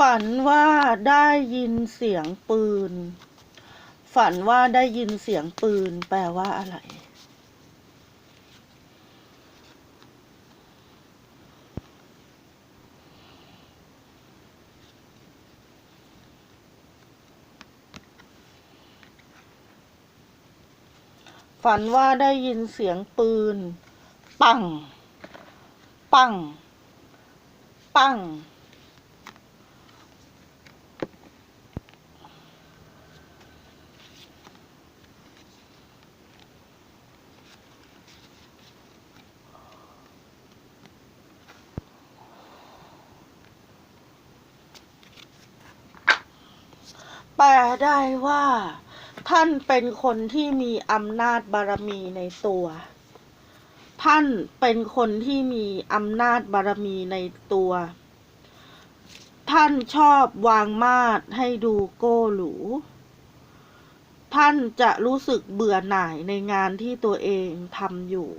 ฝันว่าได้ยินเสียงปืน ฝันว่าได้ยินเสียงปืน แปลว่าอะไร ฝันว่าได้ยินเสียงปืน ปัง ปัง ปัง แปลได้ว่า ท่านเป็นคนที่มีอำนาจบารมีในตัว ท่านเป็นคนที่มีอำนาจบารมีในตัว ท่านชอบวางมาดให้ดูโก้หรูท่านจะรู้สึกเบื่อหน่ายในงานที่ตัวเองทำอยู่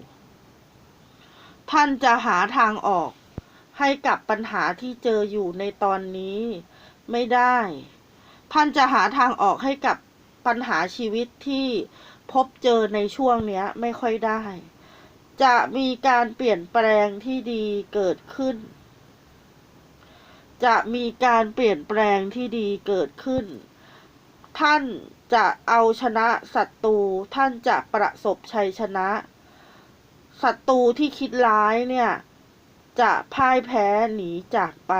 ท่านจะหาทางออกให้กับปัญหาที่เจออยู่ในตอนนี้ไม่ได้ ท่านจะหาทางออกให้กับปัญหาชีวิตที่พบเจอในช่วงเนี้ยไม่ค่อยได้ จะมีการเปลี่ยนแปลงที่ดีเกิดขึ้น จะมีการเปลี่ยนแปลงที่ดีเกิดขึ้น ท่านจะเอาชนะศัตรูท่านจะประสบชัยชนะศัตรูที่คิดร้ายเนี่ย จะพ่ายแพ้หนีจากไป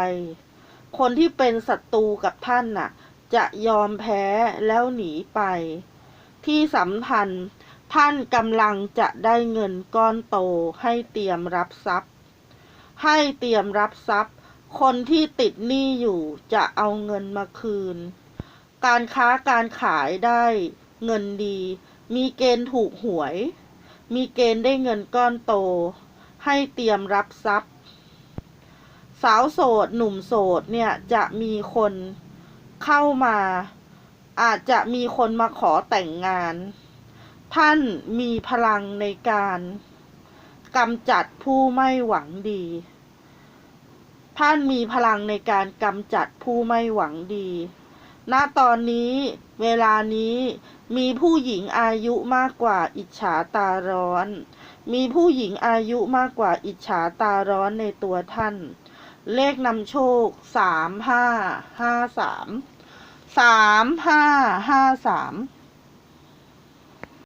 คนที่เป็นศัตรูกับท่านน่ะ จะยอมแพ้แล้วหนีไป ที่สำคัญท่านกำลังจะได้เงินก้อนโตให้เตรียมรับทรัพย์ ให้เตรียมรับทรัพย์ คนที่ติดหนี้อยู่จะเอาเงินมาคืน การค้าการขายได้เงินดี มีเกณฑ์ถูกหวย มีเกณฑ์ได้เงินก้อนโต ให้เตรียมรับทรัพย์ สาวโสดหนุ่มโสดเนี่ยจะมีคน เข้ามา อาจจะมีคนมาขอแต่งงาน ท่านมีพลังในการกำจัดผู้ไม่หวังดี ท่านมีพลังในการกำจัดผู้ไม่หวังดี ณ ตอนนี้เวลานี้มีผู้หญิงอายุมากกว่าอิจฉาตาร้อน มีผู้หญิงอายุมากกว่าอิจฉาตาร้อนในตัวท่าน เลขนำโชคสามห้าห้าสามสามห้าห้าสาม